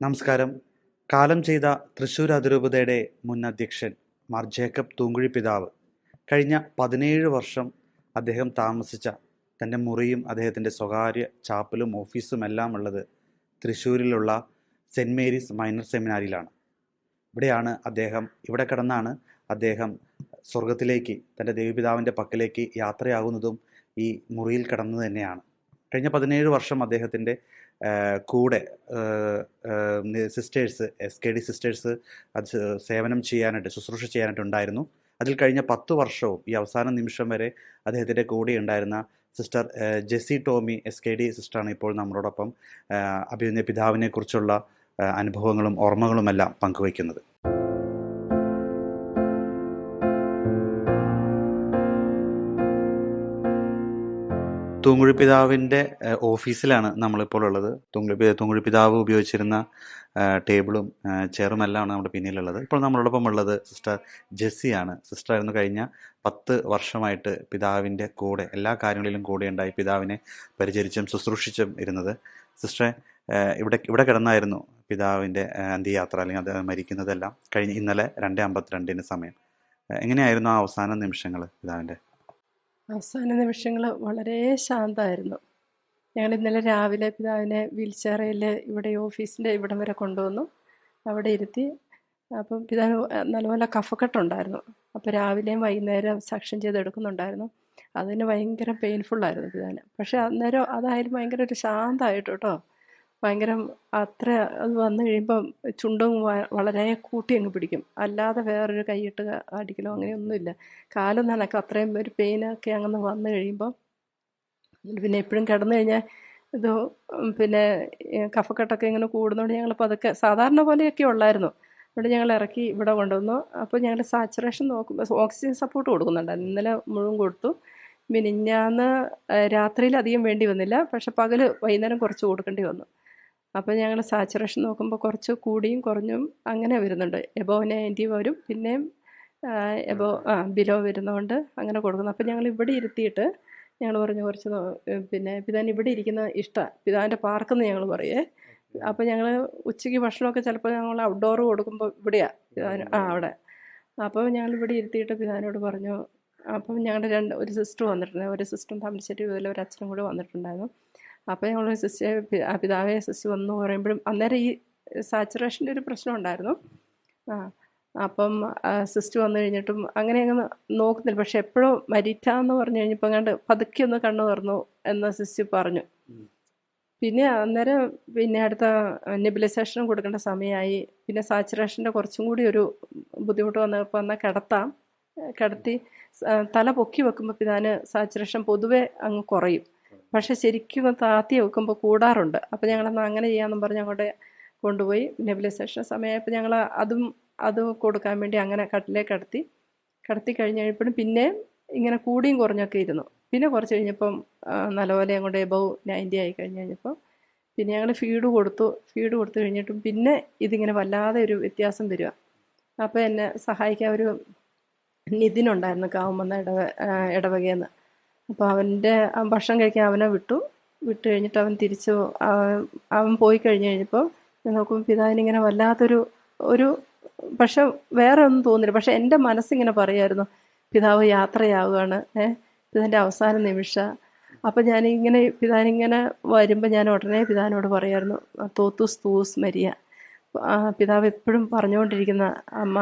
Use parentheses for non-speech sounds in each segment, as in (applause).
നമസ്കാരം. കാലം ചെയ്ത തൃശൂർ അതിരൂപതയുടെ മുൻ അധ്യക്ഷൻ മാർ ജേക്കബ് തൂങ്കുഴി പിതാവ്. കഴിഞ്ഞ പതിനേഴ് വർഷം അദ്ദേഹം താമസിച്ച തന്റെ മുറിയും അദ്ദേഹത്തിന്റെ സ്വകാര്യ ചാപ്പലും ഓഫീസും എല്ലാം ഉള്ളത് തൃശ്ശൂരിലുള്ള സെന്റ് മേരീസ് മൈനർ സെമിനാരിയിലാണ്. ഇവിടെയാണ് അദ്ദേഹം ഇവിടെ കിടന്നാണ് അദ്ദേഹം സ്വർഗത്തിലേക്ക് തന്റെ ദേവിപിതാവിന്റെ പക്കലേക്ക് യാത്രയാകുന്നതും ഈ മുറിയിൽ കിടന്നു തന്നെയാണ്. കഴിഞ്ഞ പതിനേഴ് വർഷം അദ്ദേഹത്തിന്റെ കൂടെ sisters S K D sisters അത് സേവനം ചെയ്യാനായിട്ട് ശുശ്രൂഷ ചെയ്യാനായിട്ട് ഉണ്ടായിരുന്നു അതിൽ കഴിഞ്ഞ പത്ത് വർഷവും ഈ അവസാന നിമിഷം വരെ അദ്ദേഹത്തിന്റെ കൂടെ ഉണ്ടായിരുന്ന sister Jessy Tomy S K D സിസ്റ്ററാണ് ഇപ്പോൾ നമ്മളോടൊപ്പം അഭിനന്ദ പിതാവിനെക്കുറിച്ചുള്ള അനുഭവങ്ങളും ഓർമ്മകളുമെല്ലാം പങ്കുവയ്ക്കുന്നത്. തൂങ്കുഴി പിതാവിന്റെ ഓഫീസിലാണ് നമ്മളിപ്പോൾ ഉള്ളത്. തൂങ്കുഴി തൂങ്കുഴി പിതാവ് ഉപയോഗിച്ചിരുന്ന ടേബിളും ചെയറും എല്ലാമാണ് നമ്മുടെ പിന്നിലുള്ളത്. ഇപ്പോൾ നമ്മളോടൊപ്പം ഉള്ളത് സിസ്റ്റർ ജെസ്സിയാണ്. സിസ്റ്റർ ആയിരുന്നു കഴിഞ്ഞ പത്ത് വർഷമായിട്ട് പിതാവിന്റെ കൂടെ എല്ലാ കാര്യങ്ങളിലും കൂടെ ഉണ്ടായി പിതാവിനെ പരിചരിച്ചും ശുശ്രൂഷിച്ചും ഇരുന്നത്. സിസ്റ്ററെ ഇവിടെ ഇവിടെ കിടന്നായിരുന്നു പിതാവിന്റെ അന്ത്യയാത്ര അല്ലെങ്കിൽ അത് മരിക്കുന്നതെല്ലാം കഴിഞ്ഞ് ഇന്നലെ രണ്ട് അമ്പത്തിരണ്ടിന് സമയം. എങ്ങനെയായിരുന്നു ആ അവസാന നിമിഷങ്ങൾ പിതാവിന്റെ അവസാന നിമിഷങ്ങൾ വളരെ ശാന്തമായിരുന്നു. ഞങ്ങൾ ഇന്നലെ രാവിലെ പിതാവിനെ വീൽചെയറിൽ ഇവിടെ ഓഫീസിന്റെ ഇവിടം വരെ കൊണ്ടുവന്നു. അവിടെ ഇരുത്തി. അപ്പം പിതാവ് നല്ലപോലെ കഫക്കെട്ടുണ്ടായിരുന്നു. അപ്പോൾ രാവിലെയും വൈകുന്നേരം സക്ഷൻ ചെയ്തെടുക്കുന്നുണ്ടായിരുന്നു. അതിന് ഭയങ്കര പെയിൻഫുള്ളായിരുന്നു പിതാവിന്. പക്ഷേ അന്നേരം അതായാലും ഭയങ്കര ഒരു ശാന്തമായിട്ട് കേട്ടോ. ഭയങ്കര അത്ര അത് വന്നു കഴിയുമ്പം ചുണ്ടും വളരെ കൂട്ടി അങ്ങ് പിടിക്കും. അല്ലാതെ വേറൊരു കൈയിട്ട് അടിക്കലോ അങ്ങനെയൊന്നുമില്ല. കാലും നനക്ക് അത്രയും ഒരു പെയിനൊക്കെ അങ്ങനെ വന്നു കഴിയുമ്പം പിന്നെ എപ്പോഴും കിടന്നു കഴിഞ്ഞാൽ ഇത് പിന്നെ കഫക്കെട്ടൊക്കെ ഇങ്ങനെ കൂടുന്നതുകൊണ്ട് ഞങ്ങൾ പതുക്കെ സാധാരണ പോലെയൊക്കെ ഉള്ളായിരുന്നു. ഇവിടെ ഞങ്ങൾ ഇറക്കി ഇവിടെ കൊണ്ടുവന്നു. അപ്പോൾ ഞങ്ങൾ സാച്ചുറേഷൻ നോക്കുമ്പോൾ ഓക്സിജൻ സപ്പോർട്ട് കൊടുക്കുന്നുണ്ടായിരുന്നു ഇന്നലെ മുഴുവൻ കൊടുത്തു. മിനിഞ്ഞാന്ന് രാത്രിയിൽ അധികം വേണ്ടി വന്നില്ല. പക്ഷെ പകൽ വൈകുന്നേരം കുറച്ച് കൊടുക്കേണ്ടി വന്നു. അപ്പോൾ ഞങ്ങൾ സാച്ചുറേഷൻ നോക്കുമ്പോൾ കുറച്ച് കൂടിയും കുറഞ്ഞും അങ്ങനെ വരുന്നുണ്ട്. എബോ നയന്റി വരും പിന്നെയും എബോ ആ ബിലോ വരുന്നതുകൊണ്ട് അങ്ങനെ കൊടുക്കുന്നു. അപ്പോൾ ഞങ്ങൾ ഇവിടെ ഇരുത്തിയിട്ട് ഞങ്ങൾ പറഞ്ഞു കുറച്ച് പിന്നെ പിതാൻ ഇവിടെ ഇരിക്കുന്ന ഇഷ്ടമാണ് പിതാവിന്റെ പാർക്കെന്ന് ഞങ്ങൾ പറയേ. അപ്പോൾ ഞങ്ങൾ ഉച്ചയ്ക്ക് ഭക്ഷണമൊക്കെ ചിലപ്പോൾ ഞങ്ങൾ ഔട്ട്ഡോർ കൊടുക്കുമ്പോൾ ഇവിടെയാണ് പിതാവിന് ആ അവിടെ. അപ്പോൾ ഞങ്ങൾ ഇവിടെ ഇരുത്തിയിട്ട് പിതാവിനോട് പറഞ്ഞു. അപ്പം ഞങ്ങളുടെ രണ്ട് ഒരു സിസ്റ്റർ വന്നിട്ടുണ്ടായിരുന്നു. ഒരു സിസ്റ്ററും തമിഴ്ശേരി ഇതിൽ ഒരു അച്ഛനും കൂടെ വന്നിട്ടുണ്ടായിരുന്നു. അപ്പോൾ ഞങ്ങൾ സിസ്റ്റർ പിതാവെ സിസ്റ്റർ വന്നു പറയുമ്പോഴും അന്നേരം ഈ സാച്ചുറേഷന്റെ ഒരു പ്രശ്നം ഉണ്ടായിരുന്നു. ആ അപ്പം സിസ്റ്റ് വന്നു കഴിഞ്ഞിട്ടും അങ്ങനെ അങ്ങ് നോക്കുന്നില്ല. പക്ഷെ എപ്പോഴും മരിറ്റ എന്ന് പറഞ്ഞു കഴിഞ്ഞപ്പോൾ അങ്ങാണ്ട് പതുക്കെ ഒന്ന് കണ്ണു തുറന്നു എന്ന് സിസ്റ്റ് പറഞ്ഞു. പിന്നെ അന്നേരം പിന്നെ അടുത്ത നെബിലൈസേഷനും കൊടുക്കേണ്ട സമയമായി. പിന്നെ സാച്ചുറേഷന്റെ കുറച്ചും കൂടി ഒരു ബുദ്ധിമുട്ട് വന്നപ്പോൾ എന്നാൽ കിടത്താം. കിടത്തി തല പൊക്കി വെക്കുമ്പോൾ പിന്നെ സാച്ചുറേഷൻ പൊതുവെ അങ്ങ് കുറയും. പക്ഷെ ശരിക്കും താത്തി വെക്കുമ്പോൾ കൂടാറുണ്ട്. അപ്പോൾ ഞങ്ങളെന്നാൽ അങ്ങനെ ചെയ്യാമെന്നും പറഞ്ഞ് അങ്ങോട്ട് കൊണ്ടുപോയി നെബിലൈസേഷൻ സമയമായപ്പോൾ ഞങ്ങൾ അതും അത് കൊടുക്കാൻ വേണ്ടി അങ്ങനെ കട്ടിലേക്ക് കടത്തി കടത്തി കഴിഞ്ഞ് കഴിഞ്ഞപ്പോഴും പിന്നെ ഇങ്ങനെ കൂടിയും കുറഞ്ഞൊക്കെ ഇരുന്നു. പിന്നെ കുറച്ച് കഴിഞ്ഞപ്പം നല്ലപോലെ അങ്ങോട്ട് എബവ് നയന്റി ആയി കഴിഞ്ഞ് കഴിഞ്ഞപ്പോൾ പിന്നെ ഞങ്ങൾ ഫീഡ് കൊടുത്തു. ഫീഡ് കൊടുത്തു കഴിഞ്ഞിട്ടും പിന്നെ ഇതിങ്ങനെ വല്ലാതെ ഒരു വ്യത്യാസം വരിക. അപ്പോൾ എന്നെ സഹായിക്കാൻ ഒരു നിതിനുണ്ടായിരുന്നു കാവുമെന്ന ഇടവ ഇടവകയെന്ന് അപ്പോൾ അവന്റെ ഭക്ഷണം കഴിക്കാൻ അവനെ വിട്ടു. വിട്ടു കഴിഞ്ഞിട്ട് അവൻ തിരിച്ചു അവൻ പോയി കഴിഞ്ഞ് കഴിഞ്ഞപ്പോൾ നോക്കുമ്പോൾ പിതാവിനിങ്ങനെ വല്ലാത്തൊരു ഒരു പക്ഷെ വേറെ ഒന്നും തോന്നില്ല. പക്ഷെ എന്റെ മനസ്സിങ്ങനെ പറയായിരുന്നു പിതാവ് യാത്രയാവുകയാണ് ഏഹ് പിതാവിന്റെ അവസാന നിമിഷം. അപ്പം ഞാനിങ്ങനെ പിതാവിനിങ്ങനെ വരുമ്പോൾ ഞാൻ ഉടനെ പിതാവിനോട് പറയായിരുന്നു തോത്തൂസ് തൂസ് മരിയ. പിതാവ് എപ്പോഴും പറഞ്ഞുകൊണ്ടിരിക്കുന്ന അമ്മ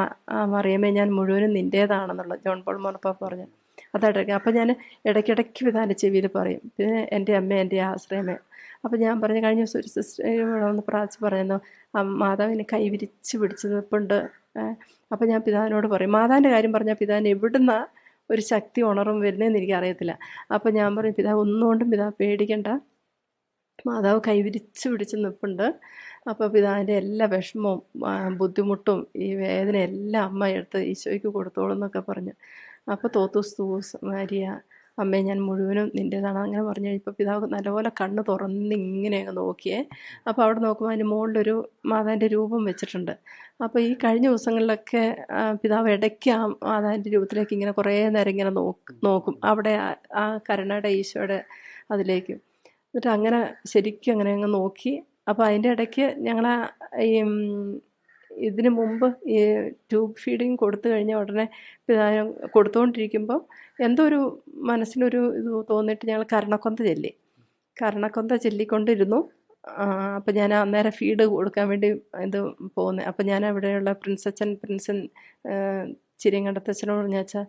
മറിയമ്മേ ഞാൻ മുഴുവനും നിന്റേതാണെന്നുള്ളത് ജോൺ പോൾ മോണപ്പ പറഞ്ഞു അതായിട്ട് അപ്പം ഞാൻ ഇടയ്ക്കിടയ്ക്ക് വിധാന ചെവിയിൽ പറയും. പിന്നെ എന്റെ അമ്മ എന്റെ ആശ്രയമേ. അപ്പം ഞാൻ പറഞ്ഞു കഴിഞ്ഞ ദിവസം ഒരു സിസ്റ്റർ ഒന്ന് പ്രാർത്ഥിച്ച് പറയുന്നു മാതാവിനെ കൈവിരിച്ച് പിടിച്ച് നിൽപ്പുണ്ട് അപ്പം ഞാൻ പിതാവിനോട് പറയും. മാതാവിന്റെ കാര്യം പറഞ്ഞാൽ പിതാവിന് എവിടുന്ന ഒരു ശക്തി ഉണർവും വരുന്നതെന്ന് എനിക്കറിയത്തില്ല. അപ്പം ഞാൻ പറയും പിതാവ് ഒന്നുകൊണ്ടും പിതാവ് പേടിക്കണ്ട. മാതാവ് കൈവിരിച്ച് പിടിച്ച് നിൽപ്പുണ്ട് അപ്പോൾ പിതാവിന്റെ എല്ലാ വിഷമവും ബുദ്ധിമുട്ടും ഈ വേദന എല്ലാം അമ്മ എടുത്ത് ഈശോയ്ക്ക് കൊടുത്തോളും എന്നൊക്കെ പറഞ്ഞു. അപ്പോൾ തോത്തൂസ് തൂസ് മാരിയ അമ്മേ ഞാൻ മുഴുവനും നിന്റേതാണ് അങ്ങനെ പറഞ്ഞു കഴിഞ്ഞപ്പോൾ പിതാവ് നല്ലപോലെ കണ്ണ് തുറന്ന് ഇങ്ങനെ നോക്കിയേ. അപ്പോൾ അവിടെ നോക്കുമ്പോൾ അതിന്റെ മുകളിലൊരു മാതാവിന്റെ രൂപം വെച്ചിട്ടുണ്ട്. അപ്പോൾ ഈ കഴിഞ്ഞ ദിവസങ്ങളിലൊക്കെ പിതാവ് ഇടയ്ക്ക് ആ മാതാവിന്റെ രൂപത്തിലേക്ക് ഇങ്ങനെ കുറേ നേരം ഇങ്ങനെ നോക്കും അവിടെ ആ കരുണയുടെ ഈശോയുടെ അതിലേക്ക്. എന്നിട്ട് അങ്ങനെ ശരിക്കും അങ്ങനെ അങ്ങ് നോക്കി. അപ്പോൾ അതിന്റെ ഇടയ്ക്ക് ഞങ്ങളെ ഈ ഇതിന് മുമ്പ് ഈ ട്യൂബ് ഫീഡിങ് കൊടുത്തു കഴിഞ്ഞ ഉടനെ കൊടുത്തുകൊണ്ടിരിക്കുമ്പോൾ എന്തോ ഒരു മനസ്സിനൊരു ഇത് തോന്നിയിട്ട് ഞങ്ങൾ കരണക്കൊന്ത ചെല്ലി. കരണക്കൊന്ത ചെല്ലിക്കൊണ്ടിരുന്നു. അപ്പം ഞാൻ അന്നേരം ഫീഡ് കൊടുക്കാൻ വേണ്ടി ഇത് പോകുന്നത് അപ്പം ഞാൻ അവിടെയുള്ള പ്രിൻസച്ചൻ പ്രിൻസൻ ചിരിയങ്കണ്ടത്തച്ഛനോട് ഞാൻ അച്ഛാ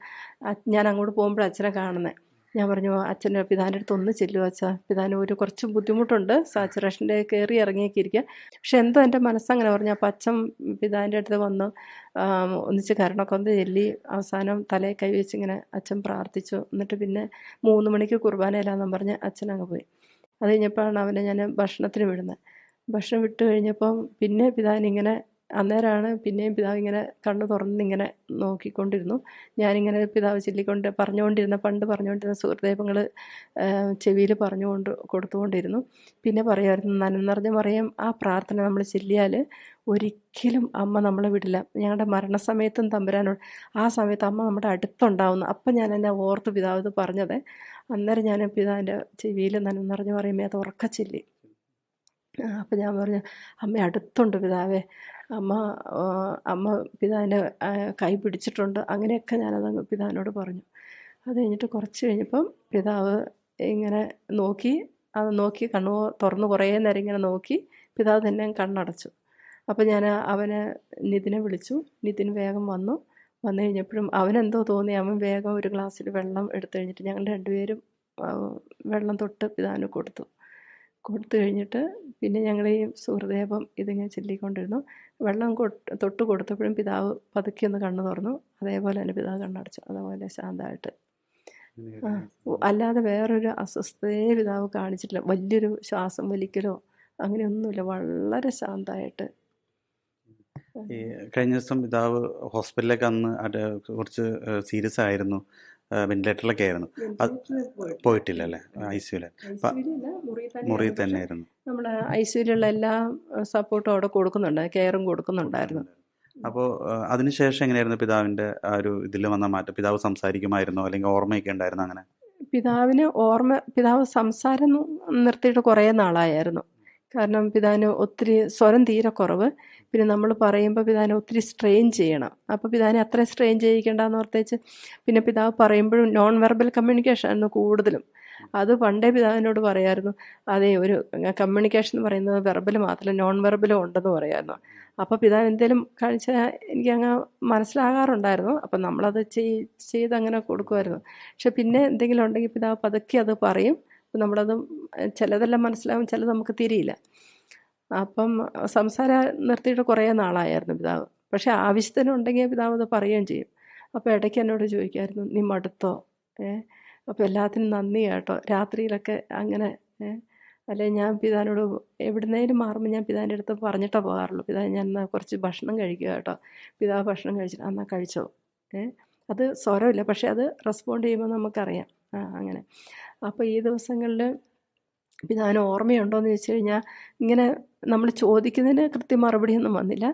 ഞാൻ അങ്ങോട്ട് പോകുമ്പോൾ അച്ഛനെ കാണുന്നത് ഞാൻ പറഞ്ഞു അച്ഛന്റെ പിതാവിന്റെ അടുത്ത് ഒന്ന് ചെല്ലുക അച്ഛാ. പിതാവിന് ഒരു കുറച്ച് ബുദ്ധിമുട്ടുണ്ട്. സാച്ചുറേഷന്റെ കയറി ഇറങ്ങിയൊക്കെ ഇരിക്കുക പക്ഷെ എന്തോ എന്റെ മനസ്സങ്ങനെ പറഞ്ഞു. അപ്പം അച്ഛൻ പിതാവിന്റെ അടുത്ത് വന്ന് ഒന്നിച്ച് കരണമൊക്കെ വന്ന് ചെല്ലി അവസാനം തലയെ കൈവച്ച് ഇങ്ങനെ അച്ഛൻ പ്രാർത്ഥിച്ചു. എന്നിട്ട് പിന്നെ മൂന്ന് മണിക്ക് കുർബാനയിലാന്നും പറഞ്ഞ് അച്ഛൻ അങ്ങ് പോയി. അത് കഴിഞ്ഞപ്പോഴാണ് അവനെ ഞാൻ ഭക്ഷണത്തിന് വിടുന്നത്. ഭക്ഷണം വിട്ട് കഴിഞ്ഞപ്പം പിന്നെ പിതാവിനിങ്ങനെ അന്നേരമാണ് പിന്നെയും പിതാവ് ഇങ്ങനെ കണ്ണ് തുറന്നിങ്ങനെ നോക്കിക്കൊണ്ടിരുന്നു. ഞാനിങ്ങനെ പിതാവ് ചൊല്ലിക്കൊണ്ട് പറഞ്ഞുകൊണ്ടിരുന്ന പണ്ട് പറഞ്ഞുകൊണ്ടിരുന്ന സുഹൃദേവങ്ങൾ ചെവിയിൽ പറഞ്ഞുകൊണ്ട് കൊടുത്തുകൊണ്ടിരുന്നു. പിന്നെ പറയുമായിരുന്നു നനം നിറഞ്ഞ മറിയം ആ പ്രാർത്ഥന നമ്മൾ ചൊല്ലിയാൽ ഒരിക്കലും അമ്മ നമ്മളെ വിടില്ല. ഞങ്ങളുടെ മരണസമയത്തും തമ്പുരാനോട് ആ സമയത്ത് അമ്മ നമ്മുടെ അടുത്തുണ്ടാവുന്നു. അപ്പം ഞാൻ എന്നെ ഓർത്ത് പിതാവ് ഇത് പറഞ്ഞത്. അന്നേരം ഞാൻ പിതാവിന്റെ ചെവിയിൽ നനം നിറഞ്ഞ പറയുമ്പോൾ അത് ഉറക്ക ചൊല്ലി. അപ്പം ഞാൻ പറഞ്ഞു അമ്മ അടുത്തുണ്ട് പിതാവേ. അമ്മ അമ്മ പിതാവിന്റെ കൈ പിടിച്ചിട്ടുണ്ട്. അങ്ങനെയൊക്കെ ഞാനത് പിതാവിനോട് പറഞ്ഞു. അത് കഴിഞ്ഞിട്ട് കുറച്ച് കഴിഞ്ഞപ്പം പിതാവ് ഇങ്ങനെ നോക്കി അത് നോക്കി കണ്ണു തുറന്ന് കുറേ നേരം ഇങ്ങനെ നോക്കി പിതാവ് തന്നെ കണ്ണടച്ചു. അപ്പോൾ ഞാൻ അവനെ നിതിനെ വിളിച്ചു. നിതിൻ വേഗം വന്നു. വന്നു കഴിഞ്ഞപ്പോഴും അവനെന്തോ തോന്നി. അവൻ വേഗം ഒരു ഗ്ലാസ്സിൽ വെള്ളം എടുത്തു കഴിഞ്ഞിട്ട് ഞങ്ങൾ രണ്ടുപേരും വെള്ളം തൊട്ട് പിതാവിന് കൊടുത്തു. കൊടുത്തു കഴിഞ്ഞിട്ട് പിന്നെ ഞങ്ങൾ ഈ സുഹൃദേവം ഇതിങ്ങനെ ചൊല്ലിക്കൊണ്ടിരുന്നു. വെള്ളം തൊട്ട് കൊടുത്തപ്പോഴും പിതാവ് പതുക്കി ഒന്ന് കണ്ണു തുറന്നു. അതേപോലെ തന്നെ പിതാവ് കണ്ണടച്ചു. അതേപോലെ ശാന്തമായിട്ട്. അല്ലാതെ വേറൊരു അസ്വസ്ഥതയെ പിതാവ് കാണിച്ചിട്ടില്ല. വലിയൊരു ശ്വാസം വലിക്കലോ അങ്ങനെയൊന്നുമില്ല. വളരെ ശാന്തമായിട്ട്. കഴിഞ്ഞ ദിവസം പിതാവ് ഹോസ്പിറ്റലിലേക്ക് അന്ന് കുറച്ച് സീരിയസ് ആയിരുന്നു. വെന്റിലേറ്ററിലൊക്കെ ആയിരുന്നു. പോയിട്ടില്ല. അല്ലേ ഐ സിയുല തന്നെ തന്നെയായിരുന്നു നമ്മൾ ഐ സിയിലുള്ള എല്ലാ സപ്പോർട്ടും അവിടെ കൊടുക്കുന്നുണ്ട്. കെയറും കൊടുക്കുന്നുണ്ടായിരുന്നു. അപ്പോൾ അതിനുശേഷം എങ്ങനെയായിരുന്നു പിതാവിന്റെ ആ ഒരു ഇതിൽ വന്ന മാറ്റം? പിതാവ് സംസാരിക്കുമായിരുന്നു? അല്ലെങ്കിൽ ഓർമ്മയൊക്കെ ഉണ്ടായിരുന്നു അങ്ങനെ? പിതാവിന് ഓർമ്മ പിതാവ് സംസാരം നിർത്തിയിട്ട് കുറേ നാളായിരുന്നു കാരണം പിതാവിന് ഒത്തിരി സ്വരം തീരെ കുറവ്. പിന്നെ നമ്മൾ പറയുമ്പോൾ പിതാവിനെ ഒത്തിരി സ്ട്രെയിൻ ചെയ്യണം. അപ്പോൾ പിതാവിനെ അത്ര സ്ട്രെയിൻ ചെയ്യിക്കേണ്ടെന്ന് ഓർത്തേച്ച് പിന്നെ പിതാവ് പറയുമ്പോഴും നോൺ വെർബൽ കമ്മ്യൂണിക്കേഷൻ ആയിരുന്നു കൂടുതലും. അത് പണ്ടേ പിതാവിനോട് പറയായിരുന്നു. അതെ ഒരു കമ്മ്യൂണിക്കേഷൻ എന്ന് പറയുന്നത് വെർബൽ മാത്രമല്ല നോൺ വെർബലും ഉണ്ടെന്ന് പറയായിരുന്നു. അപ്പോൾ പിതാവ് എന്തെങ്കിലും കാണിച്ച എനിക്ക് അങ്ങ് മനസ്സിലാകാറുണ്ടായിരുന്നു. അപ്പം നമ്മളത് ചെയ് ചെയ്ത് അങ്ങനെ കൊടുക്കുമായിരുന്നു പക്ഷെ പിന്നെ എന്തെങ്കിലും ഉണ്ടെങ്കിൽ പിതാവ് പതുക്കെ അത് പറയും. നമ്മളത് ചിലതെല്ലാം മനസ്സിലാവും ചിലത് നമുക്ക് തിരിയില്ല. അപ്പം സംസാരം നിർത്തിയിട്ട് കുറേ നാളായിരുന്നു പിതാവ്. പക്ഷേ ആവശ്യത്തിനുണ്ടെങ്കിൽ പിതാവ് അത് പറയുകയും ചെയ്യും. അപ്പോൾ ഇടയ്ക്ക് എന്നോട് ചോദിക്കായിരുന്നു നീ മടുത്തോ? ഏ? അപ്പോൾ എല്ലാത്തിനും നന്ദി കേട്ടോ. രാത്രിയിലൊക്കെ അങ്ങനെ ഏ? അല്ലെ ഞാൻ പിതാവിനോട് എവിടുന്നേലും മാറുമ്പോൾ ഞാൻ പിതാവിന്റെ അടുത്ത് പറഞ്ഞിട്ടേ പോകാറുള്ളൂ. പിതാവ് ഞാൻ എന്നാൽ കുറച്ച് ഭക്ഷണം കഴിക്കുക കേട്ടോ. പിതാവ് ഭക്ഷണം കഴിച്ചിട്ട് എന്നാൽ കഴിച്ചോ? ഏ? അത് സ്വരമില്ല. പക്ഷേ അത് റെസ്പോണ്ട് ചെയ്യുമ്പോൾ നമുക്കറിയാം. ആ അങ്ങനെ. അപ്പോൾ ഈ ദിവസങ്ങളിൽ പിതാവിന് ഓർമ്മയുണ്ടോയെന്ന് ചോദിച്ചു കഴിഞ്ഞാൽ ഇങ്ങനെ നമ്മൾ ചോദിക്കുന്നതിന് കൃത്യം മറുപടിയൊന്നും വന്നില്ല.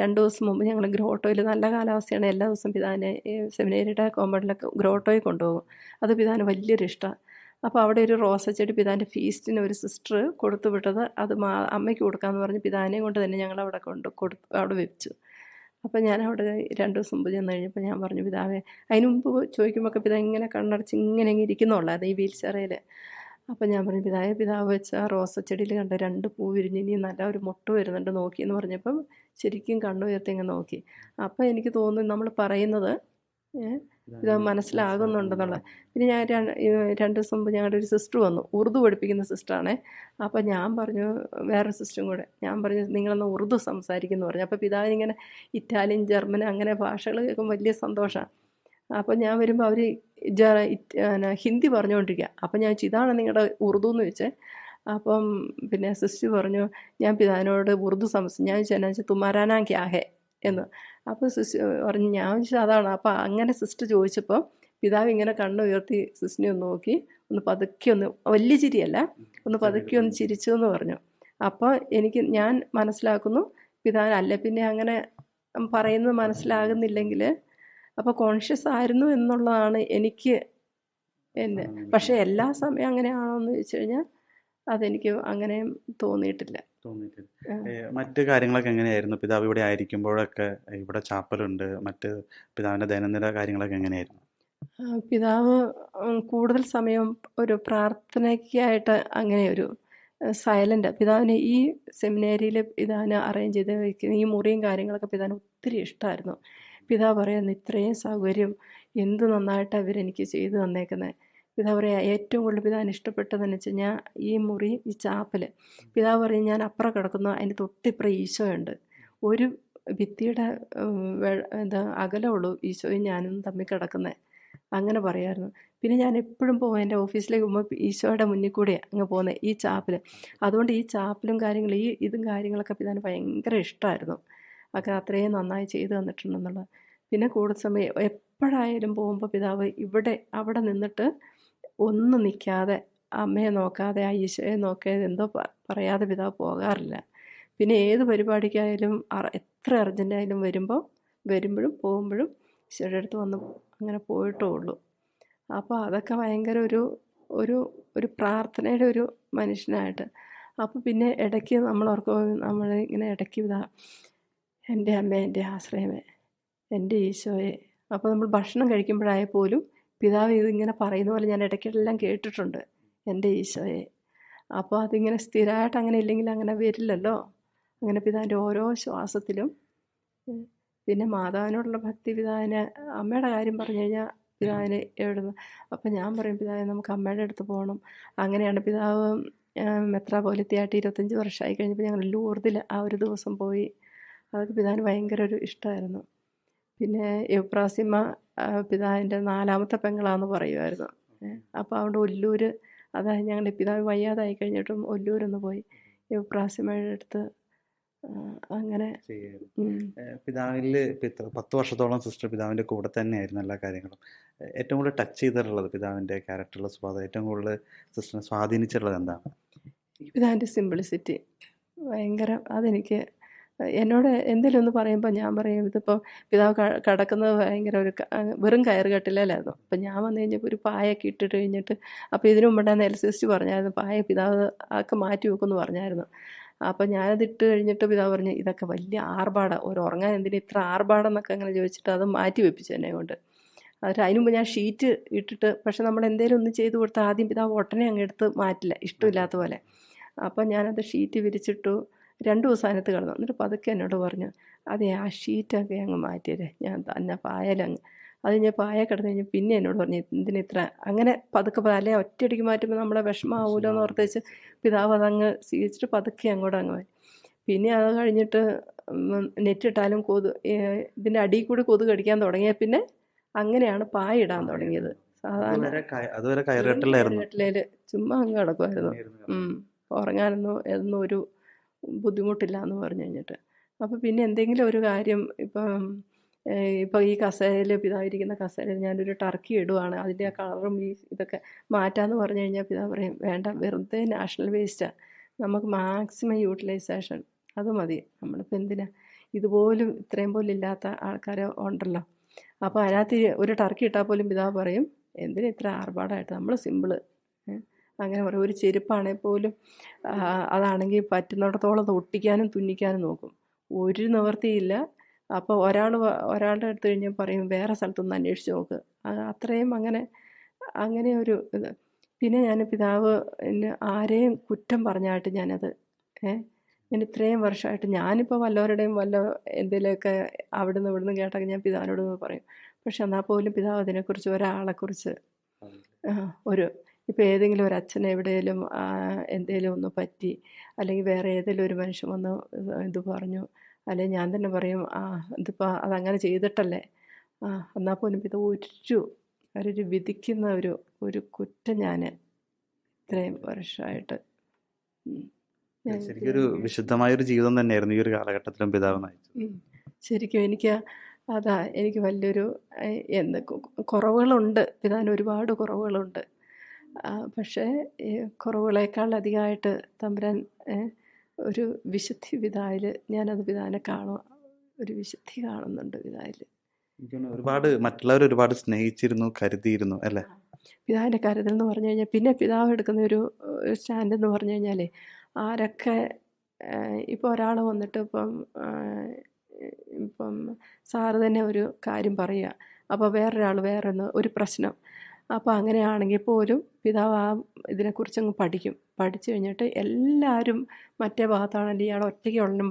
രണ്ട് ദിവസം മുമ്പ് ഞങ്ങൾ ഗ്രോട്ടോയിൽ നല്ല കാലാവസ്ഥയാണ്. എല്ലാ ദിവസവും പിതാനെ സെമിനേരിയുടെ കോമ്പൗണ്ടിലൊക്കെ ഗ്രോട്ടോയിൽ കൊണ്ടുപോകും. അത് പിതാന് വലിയൊരു ഇഷ്ടമാണ് അപ്പോൾ അവിടെ ഒരു റോസ ചെടി പിതാവിന്റെ ഫീസ്റ്റിന് ഒരു സിസ്റ്റർ കൊടുത്തു വിട്ടത് അത് മാ അമ്മയ്ക്ക് കൊടുക്കാമെന്ന് പറഞ്ഞ് പിതാനെയും കൊണ്ട് തന്നെ ഞങ്ങൾ അവിടെ കൊണ്ട് കൊടുത്തു അവിടെ വെച്ചു. അപ്പോൾ ഞാൻ അവിടെ രണ്ട് ദിവസം മുമ്പ് ചെന്ന് കഴിഞ്ഞപ്പോൾ ഞാൻ പറഞ്ഞു പിതാവേ അതിന് മുമ്പ് ചോദിക്കുമ്പോൾ പിതാ ഇങ്ങനെ കണ്ണടച്ച് ഇങ്ങനെ ഇങ്ങനെ ഇരിക്കുന്നുള്ളായിരുന്നു ഈ വീൽ ചെയറയിൽ അപ്പോൾ ഞാൻ പറഞ്ഞു പിതായ പിതാവ് വെച്ച ആ റോസ ചെടിയിൽ കണ്ട രണ്ട് പൂ വിരിഞ്ഞ് ഇനി നല്ല ഒരു മുട്ട വരുന്നുണ്ട് നോക്കി എന്ന് പറഞ്ഞപ്പം ശരിക്കും കണ്ണുയർത്തി ഇങ്ങനെ നോക്കി. അപ്പം എനിക്ക് തോന്നുന്നു നമ്മൾ പറയുന്നത് ഇത് മനസ്സിലാകുന്നുണ്ടെന്നുള്ള. പിന്നെ ഞാൻ രണ്ട് ദിവസം മുമ്പ് ഞങ്ങളുടെ ഒരു സിസ്റ്റർ വന്നു ഉറുദു പഠിപ്പിക്കുന്ന സിസ്റ്ററാണേ. അപ്പോൾ ഞാൻ പറഞ്ഞു വേറൊരു സിസ്റ്ററും കൂടെ ഞാൻ പറഞ്ഞു നിങ്ങളൊന്ന് ഉറുദു സംസാരിക്കുന്നു പറഞ്ഞു. അപ്പോൾ പിതാവിനിങ്ങനെ ഇറ്റാലിയൻ ജർമ്മൻ അങ്ങനെ ഭാഷകൾ കേൾക്കുമ്പോൾ വലിയ സന്തോഷമാണ് അപ്പോൾ ഞാൻ വരുമ്പോൾ അവർ ഹിന്ദി പറഞ്ഞുകൊണ്ടിരിക്കുക അപ്പോൾ ഞാൻ വെച്ചു ഇതാണ് നിങ്ങളുടെ ഉറുദു എന്ന് വെച്ചേ. അപ്പം പിന്നെ സിസ്റ്റർ പറഞ്ഞു ഞാൻ പിതാവിനോട് ഉറുദു സംസ് ഞാൻ ചോദിച്ചു എന്നാ വെച്ചാൽ തുമാരാനാ ക്യാ ഹേ എന്ന്. അപ്പോൾ സിസ്റ്റർ പറഞ്ഞു ഞാൻ ചോദിച്ചു അതാണ്. അപ്പോൾ അങ്ങനെ സിസ്റ്റർ ചോദിച്ചപ്പോൾ പിതാവ് ഇങ്ങനെ കണ്ണുയർത്തി സിസ്റ്റിനെ ഒന്ന് നോക്കി ഒന്ന് പതുക്കെ ഒന്ന് വലിയ ചിരിയല്ല ഒന്ന് പതുക്കെ ഒന്ന് ചിരിച്ചു എന്ന് പറഞ്ഞു. അപ്പോൾ എനിക്ക് ഞാൻ മനസ്സിലാക്കുന്നു പിതാവ് അല്ല പിന്നെ അങ്ങനെ പറയുന്നത് മനസ്സിലാകുന്നില്ലെങ്കിൽ അപ്പോൾ കോൺഷ്യസ് ആയിരുന്നു എന്നുള്ളതാണ് എനിക്ക് എന്നെ. പക്ഷേ എല്ലാ സമയം അങ്ങനെയാണോ എന്ന് ചോദിച്ചു കഴിഞ്ഞാൽ അതെനിക്ക് അങ്ങനെ തോന്നിയിട്ടില്ല. മറ്റ് കാര്യങ്ങളൊക്കെ എങ്ങനെയായിരുന്നു? പിതാവ് ഇവിടെ ആയിരിക്കുമ്പോഴൊക്കെ ഇവിടെ ചാപ്പലുണ്ട്. മറ്റ് പിതാവിന്റെ ദൈനംദിന കാര്യങ്ങളൊക്കെ എങ്ങനെയായിരുന്നു? പിതാവ് കൂടുതൽ സമയം ഒരു പ്രാർത്ഥനയ്ക്കായിട്ട് അങ്ങനെ ഒരു സൈലന്റ് പിതാവിന് ഈ സെമിനാരിയിൽ പിതാവിന് അറേഞ്ച് ചെയ്ത് വയ്ക്കുന്ന ഈ മുറിയും കാര്യങ്ങളൊക്കെ പിതാവിന് ഒത്തിരി ഇഷ്ടമായിരുന്നു പിതാവ് പറയുന്നു ഇത്രയും സൗകര്യം എന്ത് നന്നായിട്ട് അവരെനിക്ക് ചെയ്തു തന്നേക്കുന്നത് പിതാവ് പറയാ ഏറ്റവും കൂടുതൽ പിതാവിന് ഇഷ്ടപ്പെട്ടതെന്ന് വെച്ച് കഴിഞ്ഞാൽ ഈ മുറി ഈ ചാപ്പൽ പിതാവ് പറയും ഞാൻ അപ്പുറം കിടക്കുന്നു അതിന്റെ തൊട്ടിപ്പുറം ഈശോയുണ്ട് ഒരു ഭിത്തിയുടെ എന്താ അകലമുള്ളൂ ഈശോയും ഞാനും തമ്മിൽ കിടക്കുന്നത് അങ്ങനെ പറയായിരുന്നു. പിന്നെ ഞാൻ എപ്പോഴും പോകും എന്റെ ഓഫീസിലേക്ക് പോകുമ്പോൾ ഈശോയുടെ മുന്നിൽ കൂടെ അങ്ങ് പോകുന്നത് ഈ ചാപ്പിൽ അതുകൊണ്ട് ഈ ചാപ്പലും കാര്യങ്ങളും ഈ ഇതും കാര്യങ്ങളൊക്കെ പിതാവിന് ഭയങ്കര ഇഷ്ടമായിരുന്നു. ഒക്കെ അത്രയും നന്നായി ചെയ്തു തന്നിട്ടുണ്ടെന്നുള്ളത് പിന്നെ കൂടുതൽ സമയം എപ്പോഴായാലും പോകുമ്പോൾ പിതാവ് ഇവിടെ അവിടെ നിന്നിട്ട് ഒന്നും നിൽക്കാതെ അമ്മയെ നോക്കാതെ ഈശോയെ നോക്കാതെ എന്തോ പറയാതെ പിതാവ് പോകാറില്ല. പിന്നെ ഏത് പരിപാടിക്കായാലും എത്ര അർജന്റായാലും വരുമ്പോൾ വരുമ്പോഴും പോകുമ്പോഴും ഈശോയുടെ അടുത്ത് വന്ന് അങ്ങനെ പോയിട്ടേ ഉള്ളൂ. അപ്പോൾ അതൊക്കെ ഭയങ്കര ഒരു ഒരു ഒരു പ്രാർത്ഥനയുടെ ഒരു മനുഷ്യനായിട്ട്. അപ്പോൾ പിന്നെ ഇടയ്ക്ക് നമ്മൾ ഓർക്കും നമ്മൾ ഇങ്ങനെ ഇടയ്ക്ക് ഇതാ എന്റെ അമ്മ എന്റെ ആശ്രയമേ എന്റെ ഈശോയെ. അപ്പോൾ നമ്മൾ ഭക്ഷണം കഴിക്കുമ്പോഴായ പോലും പിതാവ് ഇതിങ്ങനെ പറയുന്ന പോലെ ഞാൻ ഇടയ്ക്കെല്ലാം കേട്ടിട്ടുണ്ട്. എന്റെ ഈശോയെ. അപ്പോൾ അതിങ്ങനെ സ്ഥിരമായിട്ട് അങ്ങനെ ഇല്ലെങ്കിൽ അങ്ങനെ വരില്ലല്ലോ. അങ്ങനെ പിതാവിന്റെ ഓരോ ശ്വാസത്തിലും പിന്നെ മാതാവിനോടുള്ള ഭക്തി പിതാവിന് അമ്മയുടെ കാര്യം പറഞ്ഞു കഴിഞ്ഞാൽ പിതാവിന് എവിടുന്ന്? അപ്പം ഞാൻ പറയും പിതാവ് നമുക്ക് അമ്മയുടെ അടുത്ത് പോകണം. അങ്ങനെയാണ് പിതാവ് മെത്രാപോലിത്തിയായിട്ട് ഇരുപത്തഞ്ച് വർഷമായി കഴിഞ്ഞപ്പോൾ ഞങ്ങൾ ലൂർദിൽ ആ ഒരു ദിവസം പോയി. അതൊക്കെ പിതാവിന് ഭയങ്കര ഒരു ഇഷ്ടമായിരുന്നു പിന്നെ യുപ്രാസിമ പിതാവിന്റെ നാലാമത്തെ പെങ്ങളാന്ന് പറയുമായിരുന്നു അപ്പോൾ അവിടെ ഒല്ലൂർ അതായത് ഞങ്ങളുടെ പിതാവ് വയ്യാതായി കഴിഞ്ഞിട്ടും ഒല്ലൂരൊന്ന് പോയി യുപ്രാസിമയുടെ അടുത്ത് അങ്ങനെ. പിതാവിൽ പത്ത് വർഷത്തോളം സിസ്റ്റർ പിതാവിന്റെ കൂടെ തന്നെയായിരുന്നു എല്ലാ കാര്യങ്ങളും. ഏറ്റവും കൂടുതൽ ടച്ച് ചെയ്തിട്ടുള്ളത് പിതാവിന്റെ ക്യാരക്ടറുള്ള സ്വഭാവം ഏറ്റവും കൂടുതൽ സിസ്റ്ററിനെ സ്വാധീനിച്ചിട്ടുള്ളത് എന്താണ്? പിതാവിന്റെ സിംപ്ലിസിറ്റി ഭയങ്കര അതെനിക്ക് എന്നോട് എന്തെങ്കിലും ഒന്ന് പറയുമ്പോൾ ഞാൻ പറയും ഇതിപ്പോൾ പിതാവ് കിടക്കുന്നത് ഭയങ്കര ഒരു വെറും കയറ് കെട്ടിലായിരുന്നു അപ്പം ഞാൻ വന്നു കഴിഞ്ഞപ്പോൾ ഒരു പായൊക്കെ ഇട്ടിട്ട് കഴിഞ്ഞിട്ട് അപ്പോൾ ഇതിനു മുമ്പുണ്ടായിരുന്ന എൽ സിസ്റ്റ് പറഞ്ഞായിരുന്നു പായ പിതാവ് ആക്കെ മാറ്റി വെക്കുമെന്ന് പറഞ്ഞായിരുന്നു. അപ്പം ഞാനത് ഇട്ട് കഴിഞ്ഞിട്ട് പിതാവ് പറഞ്ഞു ഇതൊക്കെ വലിയ ആർഭാടം ഒരു ഉറങ്ങാൻ എന്തിനാ ഇത്ര ആർഭാടെന്നൊക്കെ അങ്ങനെ ചോദിച്ചിട്ട് അത് മാറ്റി വെപ്പിച്ചു എന്നെ കൊണ്ട്. എന്നിട്ട് അതിന് മുമ്പ് ഞാൻ ഷീറ്റ് ഇട്ടിട്ട് പക്ഷെ നമ്മൾ എന്തെങ്കിലും ഒന്ന് ചെയ്ത് കൊടുത്താൽ ആദ്യം പിതാവ് ഉടനെ അങ്ങ് എടുത്ത് മാറ്റില്ല ഇഷ്ടമില്ലാത്ത പോലെ. അപ്പം ഞാനത് ഷീറ്റ് വിരിച്ചിട്ടു രണ്ട് ദിവസം അതിനകത്ത് കിടന്നു. എന്നിട്ട് പതുക്കെ എന്നോട് പറഞ്ഞു അതെ ആ ഷീറ്റൊക്കെ അങ്ങ് മാറ്റിയത് ഞാൻ തന്നെ പായലങ്ങ് അത് ഞാൻ പായ കിടന്നു കഴിഞ്ഞ് പിന്നെ എന്നോട് പറഞ്ഞു എന്തിനാ ഇത്ര? അങ്ങനെ പതുക്കെ അല്ലെ ഒറ്റയടിക്ക് മാറ്റുമ്പോൾ നമ്മളെ വിഷമാവൂലോ എന്ന് ഓർത്തേച്ച് പിതാവ് അതങ്ങ് സ്വീകരിച്ചിട്ട് പതുക്കെ അങ്ങോട്ട് അങ്ങ് മാറ്റി പിന്നെ അത് കഴിഞ്ഞിട്ട് നെറ്റിട്ടാലും കൊതു ഇതിന്റെ അടിയിൽ കൂടി കൊതു കടിക്കാൻ തുടങ്ങിയ പിന്നെ അങ്ങനെയാണ് പായ ഇടാൻ തുടങ്ങിയത്. സാധാരണ ചുമ്മാ അങ്ങ് കിടക്കുമായിരുന്നു. ഉറങ്ങാനൊന്നും എന്നൊരു ഒരു ബുദ്ധിമുട്ടില്ല എന്ന് പറഞ്ഞു കഴിഞ്ഞിട്ട്. അപ്പോൾ പിന്നെ എന്തെങ്കിലും ഒരു കാര്യം ഇപ്പം ഇപ്പോൾ ഇപ്പം ഈ കസേരയിൽ പിതാവിരിക്കുന്ന കസേരയിൽ ഞാനൊരു ടർക്കി ഇടുവാണ്. അതിന്റെ ആ കളറും ഈ ഇതൊക്കെ മാറ്റാമെന്ന് പറഞ്ഞു കഴിഞ്ഞാൽ പിതാവ് പറയും വേണ്ട വെറുതെ നാഷണൽ വേസ്റ്റാണ് നമുക്ക് മാക്സിമം യൂട്ടിലൈസേഷൻ. അത് മതി. നമ്മളിപ്പോൾ എന്തിനാ? ഇതുപോലും ഇത്രയും പോലും ഇല്ലാത്ത ആൾക്കാർ ഉണ്ടല്ലോ. അപ്പോൾ അതിനകത്ത് ഒരു ടർക്കി ഇട്ടാൽ പോലും പിതാവ് പറയും എന്തിനാ ഇത്ര ആർഭാടമായിട്ട് നമ്മൾ സിമ്പിൾ അങ്ങനെ പറയും ഒരു ചെരുപ്പാണെങ്കിൽ പോലും അതാണെങ്കിൽ പറ്റുന്നിടത്തോളം ഒട്ടിക്കാനും തുന്നിക്കാനും നോക്കും. ഒരു നിവൃത്തിയില്ല. അപ്പോൾ ഒരാൾ ഒരാളുടെ അടുത്ത് കഴിഞ്ഞാൽ പറയും വേറെ സ്ഥലത്തൊന്ന് അന്വേഷിച്ച് നോക്ക്. അത്രയും അങ്ങനെ അങ്ങനെ ഒരു ഇത്. പിന്നെ ഞാൻ പിതാവ് എന്നെ ആരെയും കുറ്റം പറഞ്ഞായിട്ട് ഞാനത് ഏ ഞാൻ ഇത്രയും വർഷമായിട്ട് ഞാനിപ്പോൾ വല്ലവരുടെയും വല്ല എന്തെങ്കിലുമൊക്കെ അവിടുന്ന് ഇവിടുന്ന് കേട്ടൊക്കെ ഞാൻ പിതാവിനോട് പറയും. പക്ഷെ എന്നാൽ പോലും പിതാവ് അതിനെക്കുറിച്ച് ഒരാളെക്കുറിച്ച് ഒരു ഇപ്പോൾ ഏതെങ്കിലും ഒരു അച്ഛൻ എവിടെയെങ്കിലും എന്തെങ്കിലും ഒന്ന് പറ്റി അല്ലെങ്കിൽ വേറെ ഏതെങ്കിലും ഒരു മനുഷ്യൻ വന്ന് ഇത് പറഞ്ഞു അല്ലെങ്കിൽ ഞാൻ തന്നെ പറയും ആ ഇതിപ്പോൾ അതങ്ങനെ ചെയ്തിട്ടല്ലേ? ആ എന്നാൽ പോലും ഇത് ഒരു അവരൊരു വിധിക്കുന്ന ഒരു ഒരു കുറ്റം ഞാൻ ഇത്രയും വർഷമായിട്ട് ഉം, ഞാൻ ശരിക്കും ഒരു വിശുദ്ധമായ ഒരു ജീവിതം തന്നെയായിരുന്നു ഈ ഒരു കാലഘട്ടത്തിലും പിതാവ് നയിച്ചു ശരിക്കും എനിക്ക് അതാ എനിക്ക് വലിയൊരു എന്ത് കുറവുകളുണ്ട്. പിതാവിന് ഒരുപാട് കുറവുകളുണ്ട്. പക്ഷേ കുറവുകളേക്കാൾ അധികമായിട്ട് തമ്പുരാൻ ഒരു വിശുദ്ധി വിതായിൽ ഞാനത് വിതാനെ കാണുക ഒരു വിശുദ്ധി കാണുന്നുണ്ട് വിതായിൽ ഒരുപാട് മറ്റുള്ളവർ ഒരുപാട് സ്നേഹിച്ചിരുന്നു കരുതിയിരുന്നു അല്ലേ? പിതാവിന്റെ കരുതൽ എന്ന് പറഞ്ഞു കഴിഞ്ഞാൽ പിന്നെ പിതാവ് എടുക്കുന്ന ഒരു സ്റ്റാൻഡ് എന്ന് പറഞ്ഞു കഴിഞ്ഞാലേ ആരൊക്കെ ഇപ്പോൾ ഒരാൾ വന്നിട്ട് ഇപ്പം ഇപ്പം സാറ് തന്നെ ഒരു കാര്യം പറയുക അപ്പോൾ വേറൊരാൾ വേറൊന്ന് ഒരു പ്രശ്നം. അപ്പോൾ അങ്ങനെയാണെങ്കിൽ പോലും പിതാവ് ആ ഇതിനെക്കുറിച്ച് അങ്ങ് പഠിക്കും. പഠിച്ചു കഴിഞ്ഞിട്ട് എല്ലാവരും മറ്റേ ഭാഗത്താണെങ്കിൽ ഇയാൾ ഒറ്റയ്ക്ക് ഉള്ള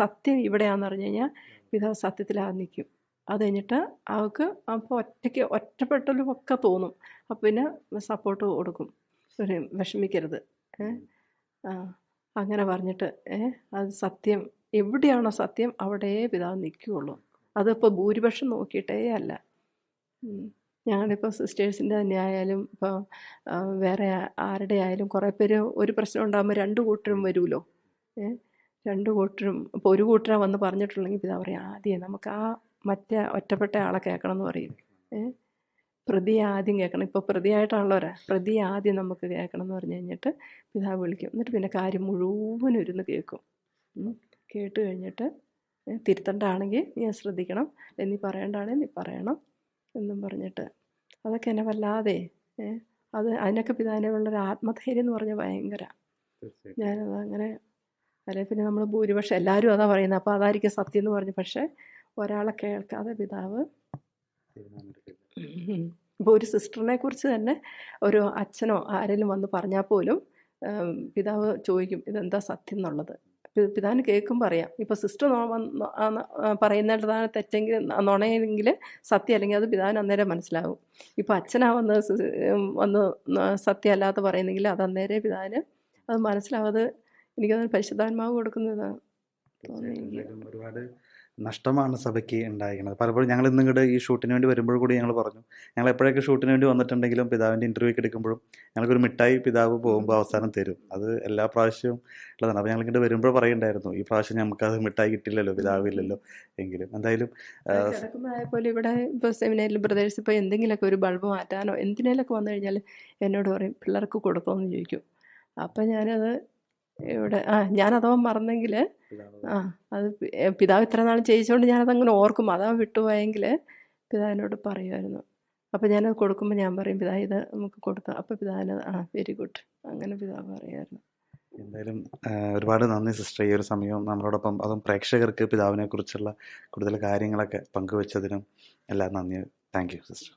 സത്യം ഇവിടെയാണെന്ന് പറഞ്ഞു കഴിഞ്ഞാൽ പിതാവ് സത്യത്തിലാ നിൽക്കും. അത് കഴിഞ്ഞിട്ട് അവൾക്ക് അപ്പോൾ ഒറ്റയ്ക്ക് ഒറ്റപ്പെട്ടലും ഒക്കെ തോന്നും. അപ്പോൾ പിന്നെ സപ്പോർട്ട് കൊടുക്കും. ഒരു വിഷമിക്കരുത്. അങ്ങനെ പറഞ്ഞിട്ട് അത് സത്യം എവിടെയാണോ സത്യം അവിടെ പിതാവ് നിൽക്കുകയുള്ളൂ. അതിപ്പോൾ ഭൂരിപക്ഷം നോക്കിയിട്ടേ അല്ല. ഞങ്ങളിപ്പോൾ സിസ്റ്റേഴ്സിന്റെ തന്നെ ആയാലും ഇപ്പോൾ വേറെ ആരുടെ ആയാലും കുറേ പേര് ഒരു പ്രശ്നം ഉണ്ടാകുമ്പോൾ രണ്ട് കൂട്ടരും വരുമല്ലോ രണ്ട് കൂട്ടരും ഇപ്പോൾ ഒരു കൂട്ടരാ വന്ന് പറഞ്ഞിട്ടുണ്ടെങ്കിൽ പിതാവ് പറയും ആദ്യം നമുക്ക് ആ മറ്റേ ഒറ്റപ്പെട്ട ആളെ കേൾക്കണം എന്ന് പറയും. പ്രതി ആദ്യം കേൾക്കണം. ഇപ്പോൾ പ്രതിയായിട്ടുള്ളവരാ പ്രതി ആദ്യം നമുക്ക് കേൾക്കണം എന്ന് പറഞ്ഞു കഴിഞ്ഞിട്ട് പിതാവ് വിളിക്കും. എന്നിട്ട് പിന്നെ കാര്യം മുഴുവൻ ഇരുന്ന് കേൾക്കും. കേട്ട് കഴിഞ്ഞിട്ട് തിരുത്തണ്ടാണെങ്കിൽ നീ ശ്രദ്ധിക്കണം. നീ പറയണ്ടാണെങ്കിൽ നീ പറയണം. എന്നും പറഞ്ഞിട്ട്. അതൊക്കെ എന്നെ വല്ലാതെ അത് അതിനൊക്കെ പിതാവിനുള്ളൊരു ആത്മധൈര്യം എന്ന് പറഞ്ഞാൽ ഭയങ്കര. ഞാനത് അങ്ങനെ അല്ലെ പിന്നെ നമ്മൾ ഭൂരിപക്ഷം എല്ലാവരും അതാ പറയുന്നത് അപ്പോൾ അതായിരിക്കും സത്യം എന്ന് പറഞ്ഞു. പക്ഷേ ഒരാളെ കേൾക്കാതെ പിതാവ് (laughs) ഇപ്പോൾ ഒരു സിസ്റ്ററിനെ കുറിച്ച് തന്നെ ഒരു അച്ഛനോ ആരെങ്കിലും വന്ന് പറഞ്ഞാൽ പോലും പിതാവ് ചോദിക്കും ഇതെന്താ സത്യം എന്നുള്ളത്? പിതാവിന് കേൾക്കുമ്പോൾ പറയാം ഇപ്പോൾ സിസ്റ്റർ പറയുന്നതാണ് തെറ്റെങ്കിൽ നുണയെങ്കിൽ സത്യം അല്ലെങ്കിൽ അത് പിതാവിന് അന്നേരം മനസ്സിലാവും. ഇപ്പോൾ അച്ഛനാ വന്ന് വന്ന് സത്യമല്ലാത്ത പറയുന്നെങ്കിൽ അത് അന്നേരം പിതാവിന് അത് മനസ്സിലാവാതെ എനിക്കത് പരിശുദ്ധാത്മാവ് കൊടുക്കുന്നതാണ്. തോന്നുന്നു ഒരുപാട് നഷ്ടമാണ് സഭയ്ക്ക് ഉണ്ടായിരിക്കുന്നത്. പലപ്പോഴും ഞങ്ങൾ ഇന്ന് ഇങ്ങോട്ട് ഈ ഷൂട്ടിന് വേണ്ടി വരുമ്പോൾ കൂടി ഞങ്ങൾ പറഞ്ഞു ഞങ്ങൾ എപ്പോഴൊക്കെ ഷൂട്ടിന് വേണ്ടി വന്നിട്ടുണ്ടെങ്കിലും പിതാവിന്റെ ഇന്റർവ്യൂക്ക് എടുക്കുമ്പോഴും ഞങ്ങൾക്കൊരു മിഠായി പിതാവ് പോകുമ്പോൾ അവസാനം തരും. അത് എല്ലാ പ്രാവശ്യവും ഉള്ളതാണ്. അപ്പോൾ ഞങ്ങൾ ഇങ്ങോട്ട് വരുമ്പോൾ പറയുണ്ടായിരുന്നു ഈ പ്രാവശ്യം നമുക്കത് മിഠായി കിട്ടില്ലല്ലോ പിതാവില്ലല്ലോ എങ്കിലും. എന്തായാലും പോലെ ഇവിടെ ഇപ്പോൾ സെമിനാരിൽ ബ്രദേഴ്സ് ഇപ്പോൾ എന്തെങ്കിലുമൊക്കെ ഒരു ബൾബ് മാറ്റാനോ എന്തിനേലൊക്കെ വന്നു കഴിഞ്ഞാൽ എന്നോട് പറയും പിള്ളേർക്ക് കൊടുക്കുമെന്ന് ചോദിക്കും. അപ്പം ഞാനത് ഇവിടെ ആ ഞാൻ അഥവാ മറന്നെങ്കിൽ ആ അത് പിതാവ് ഇത്ര നാൾ ചെയ്യിച്ചുകൊണ്ട് ഞാനതങ്ങനെ ഓർക്കും. അതാ വിട്ടുപോയെങ്കിൽ പിതാവിനോട് പറയുമായിരുന്നു അപ്പോൾ ഞാനത് കൊടുക്കുമ്പോൾ ഞാൻ പറയും പിതാവ് ഇത് നമുക്ക് കൊടുത്തു. അപ്പോൾ പിതാവിന് ആ വെരി ഗുഡ്. അങ്ങനെ പിതാവ് പറയുമായിരുന്നു എന്തായാലും ഒരുപാട് നന്ദി സിസ്റ്റർ. ഈ ഒരു സമയവും നമ്മളോടൊപ്പം അതും പ്രേക്ഷകർക്ക് പിതാവിനെ കുറിച്ചുള്ള കൂടുതൽ കാര്യങ്ങളൊക്കെ പങ്കുവച്ചതിനും എല്ലാം നന്ദി. Thank you sister.